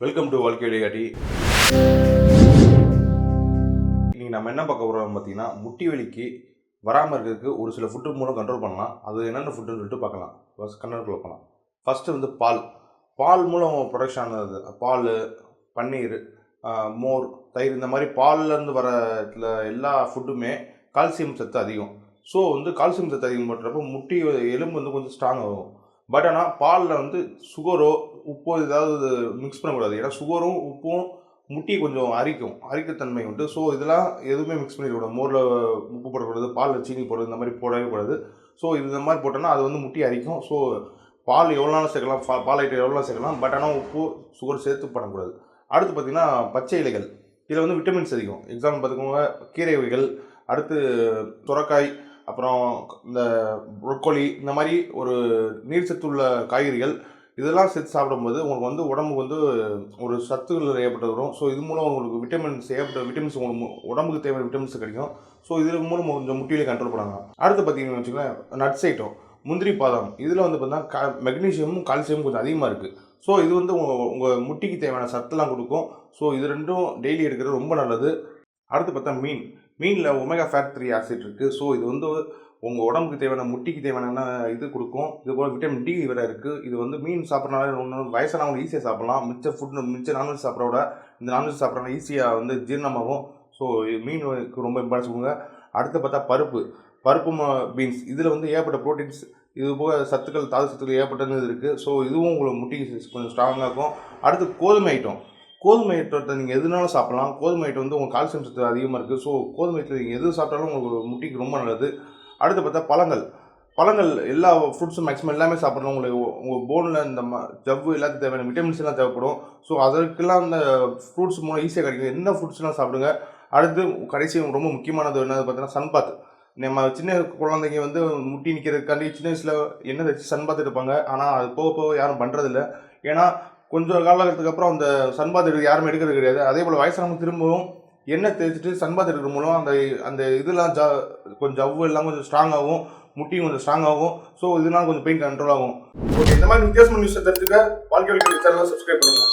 Welcome to வாழ்க்கை விளையாட்டி இன்னைக்கு நம்ம என்ன பார்க்க போகிறோம் பார்த்தீங்கன்னா முட்டி வலிக்கு வராமல் இருக்கிறதுக்கு ஒரு சில ஃபுட்டு மூலம் கண்ட்ரோல் பண்ணலாம். அது என்னென்ன ஃபுட்டுன்னு சொல்லிட்டு பார்க்கலாம். ஃபஸ்ட் கண்ட்ரோல் பண்ணலாம் ஃபஸ்ட்டு வந்து பால். பால் மூலம் ப்ரொடக்ஷன் ஆனது. பால் பன்னீர் மோர் தயிர் இந்த மாதிரி பால்லேருந்து வர இதில் எல்லா ஃபுட்டுமே கால்சியம் சத்து அதிகம். ஸோ வந்து கால்சியம் சத்து அதிகம் பண்ணுறப்போ முட்டி எலும்பு வந்து கொஞ்சம் ஸ்ட்ராங் ஆகும். பட் ஆனால் பாலில் வந்து சுகரோ உப்போ ஏதாவது மிக்ஸ் பண்ணக்கூடாது. ஏன்னா சுகரும் உப்பும் முட்டியை கொஞ்சம் அரிக்கும். அரிக்கத்தன்மை உண்டு. ஸோ இதெல்லாம் எதுவுமே மிக்ஸ் பண்ணிடக்கூடாது மோரில் உப்பு போடக்கூடாது பாலில் சீனி போடுறது இந்த மாதிரி போடவே கூடாது ஸோ இது இந்த மாதிரி போட்டோன்னா அது வந்து முட்டி அரிக்கும். ஸோ பால் எவ்வளோ நாளும் சேர்க்கலாம். பா- பால் ஐட்டம் எவ்வளோ நாளும் சேர்க்கலாம். பட் ஆனால் உப்பு சுகர் சேர்த்து பண்ணக்கூடாது. அடுத்து பார்த்திங்கன்னா பச்சை இலைகள். இதில் வந்து விட்டமின்ஸ் அதிகம். எக்ஸாம்பிள் பார்த்துக்கோங்க. கீரை வகைகள். அடுத்து சுரக்காய். அப்புறம் இந்த ப்ரொக்கோலி இந்த மாதிரி ஒரு நீர் சத்துள்ள காய்கறிகள் இதெல்லாம் சேர்த்து சாப்பிடும்போது உங்களுக்கு வந்து உடம்புக்கு வந்து ஒரு சத்துகள் ஏற்பட்டு வரும். ஸோ இது மூலம் உங்களுக்கு விட்டமின்ஸ் ஏற்பட்ட விட்டமின்ஸ் உங்களுக்கு உடம்புக்கு தேவையான விட்டமின்ஸ் கிடைக்கும். ஸோ இது மூலம் கொஞ்சம் முட்டியிலே கண்ட்ரோல் பண்ணலாம். அடுத்து பார்த்தீங்கன்னு வச்சுக்கோங்களேன் நட்ஸ் ஐட்டம் முந்திரி பாதாம் இதில் வந்து பார்த்தீங்கன்னா கா மெக்னீஷியமும் கால்சியமும் கொஞ்சம் அதிகமாக இருக்குது ஸோ இது வந்து உங்கள் உங்கள் முட்டிக்கு தேவையான சத்துலாம் கொடுக்கும். ஸோ இது ரெண்டும் டெய்லி எடுக்கிறது ரொம்ப நல்லது. அடுத்து பார்த்தா மீன். மீனில் ஒமேகா ஃபேட் த்ரீ ஆசிட் இருக்குது ஸோ இது வந்து உங்கள் உடம்புக்கு தேவையான முட்டிக்கு தேவையான இது கொடுக்கும். இது போல் விட்டமின் டி வேறு இருக்குது இது வந்து மீன் சாப்பிட்றனால ஒன்று வயசானவங்க ஈஸியாக சாப்பிடலாம். மிச்ச ஃபுட் மிச்ச நான்வெஜ் சாப்பிட்றோட விட இந்த நான்வெஜ் சாப்பிட்றனால ஈஸியாக வந்து ஜீரணமாகும். ஸோ மீனுக்கு ரொம்ப இம்பார்ட்டன்ஸ் கொடுங்க. அடுத்து பார்த்தா பருப்பு. பருப்பு பீன்ஸ் இதில் வந்து ஏகப்பட்ட ப்ரோட்டீன்ஸ் இது போக சத்துக்கள் தாது சத்துக்கள் ஏகப்பட்டது இருக்குது ஸோ இதுவும் உங்களுக்கு முட்டி கொஞ்சம் ஸ்ட்ராங்காக இருக்கும். அடுத்து கோதுமை ஐட்டம் கோதுமை ஐட்டத்தை நீங்கள் எதுனாலும் சாப்பிடலாம். கோதுமை ஐட்டம் வந்து உங்கள் கால்சியம் சத்து அதிகமாக இருக்குது ஸோ கோதுமை ஐட்டத்தில் நீங்கள் எது சாப்பிட்டாலும் உங்களுக்கு முட்டிக்கு ரொம்ப நல்லது. அடுத்து பார்த்தா பழங்கள். பழங்கள் எல்லா ஃப்ரூட்ஸும் மேக்ஸிமம் எல்லாமே சாப்பிட்றோம் உங்களுக்கு உங்கள் போனில் இந்த ம ஜவ்வு எல்லாத்துக்கும் தேவையான விட்டமின்ஸ் எல்லாம் தேவைப்படும். ஸோ அதற்கெல்லாம் அந்த ஃப்ரூட்ஸ் மூலம் ஈஸியாக கிடைக்கும். என்ன ஃப்ரூட்ஸ்லாம் சாப்பிடுங்க. அடுத்து கடைசி ரொம்ப முக்கியமானது என்னது பார்த்தீங்கன்னா சன்பாத் நம்ம சின்ன குழந்தைங்க வந்து முட்டி நிற்கிறதுக்காண்டி சின்ன வயசில் என்ன வச்சு பார்த்துட்டு எடுப்பாங்க. ஆனால் அது போக போக யாரும் பண்ணுறதில்ல ஏன்னா கொஞ்சம் காலகட்டத்துக்கு அப்புறம் அந்த சன்பாத் எடுக்க யாருமே எடுக்கிறது கிடையாது. அதே போல் வயசானவங்க திரும்பவும் எண்ணெய் தேய்ச்சிட்டு சன்பாத் எடுக்கிற மூலம் அந்த அந்த இதெல்லாம் ஜ கொஞ்சம் ஜவ்வு எல்லாம் கொஞ்சம் ஸ்ட்ராங்காகவும் முட்டியும் கொஞ்சம் ஸ்ட்ராங்காகும் ஸோ இதனால கொஞ்சம் பெயின் கண்ட்ரோல் ஆகும். ஓகே இந்த மாதிரி வித்தியாசமான நியூஸை தெரிஞ்சுக்க வாழ்க்கை சேனலை சப்ஸ்கிரைப் பண்ணுங்கள்